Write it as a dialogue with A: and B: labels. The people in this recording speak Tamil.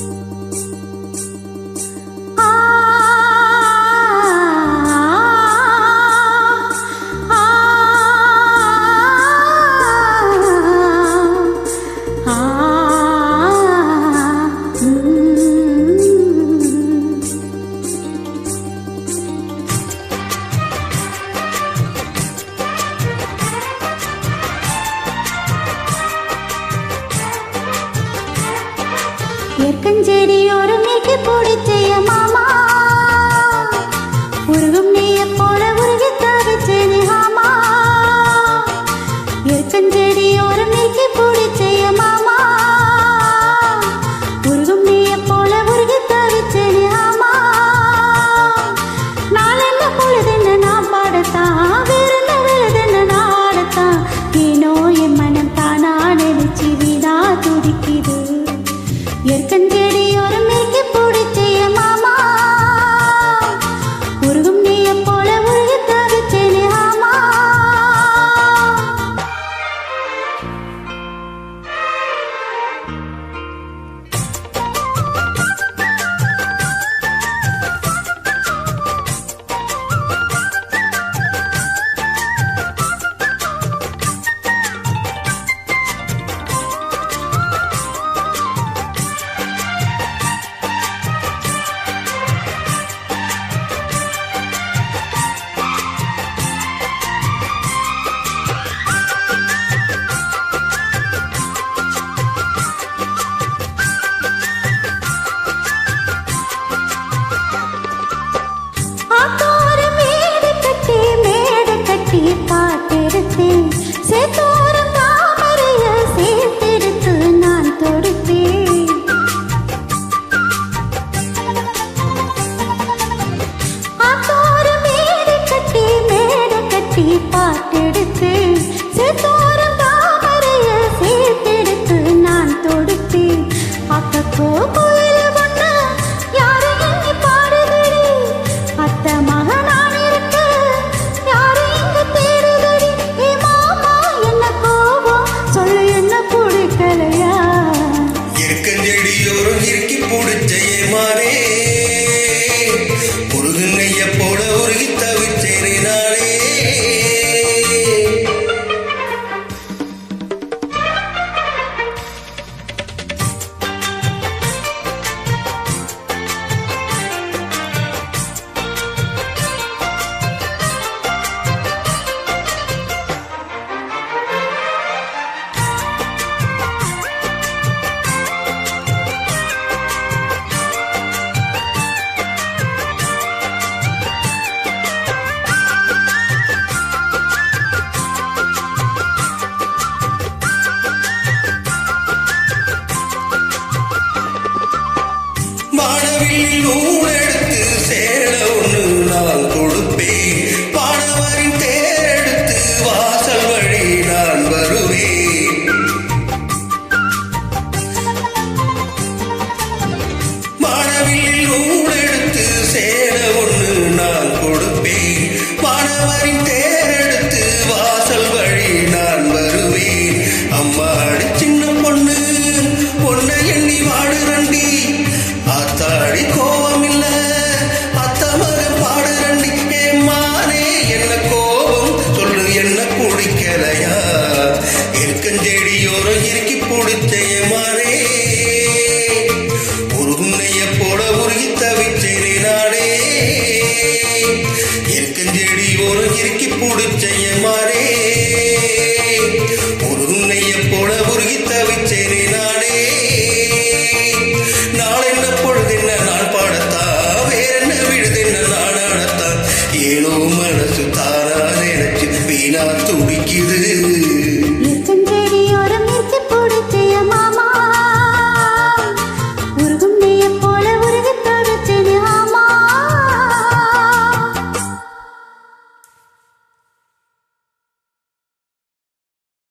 A: you. ஏற்கஞ்செடி
B: கொடுத்த மாறே. ஒரு உன்னைய போட உருகி தவிச்சேனே நாடே இருக்கஞ்செடி ஒரு இறுக்கி பிடிச்ச மாறே. ஒரு உன்னைய போட உருகி தவிச்சேனே நாடே நாள் என்ன பொழுதென்ன நான் பாடத்தா? வேற என்ன விழுதென்ன நாடாடத்தான் ஏனோ மனசு தாரா நினைச்சு வீணா துடிக்குது.